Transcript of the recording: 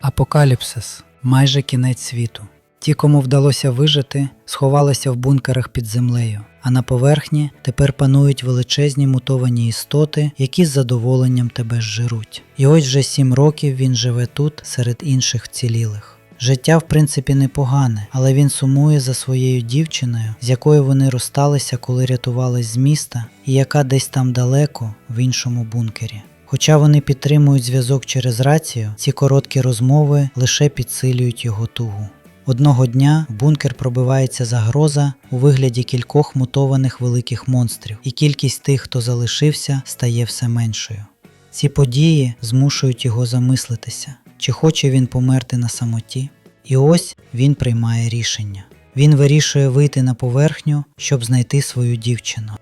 Апокаліпсис майже кінець світу. Ті, кому вдалося вижити, сховалися в бункерах під землею, а на поверхні тепер панують величезні мутовані істоти, які з задоволенням тебе зжируть. І ось вже сім років він живе тут серед інших вцілілих. Життя, в принципі, непогане, але він сумує за своєю дівчиною, з якою вони розсталися, коли рятувались з міста, і яка десь там далеко в іншому бункері. Хоча вони підтримують зв'язок через рацію, ці короткі розмови лише підсилюють його тугу. Одного дня в бункер пробивається загроза у вигляді кількох мутованих великих монстрів, і кількість тих, хто залишився, стає все меншою. Ці події змушують його замислитися, чи хоче він померти на самоті. І ось він приймає рішення. Він вирішує вийти на поверхню, щоб знайти свою дівчину.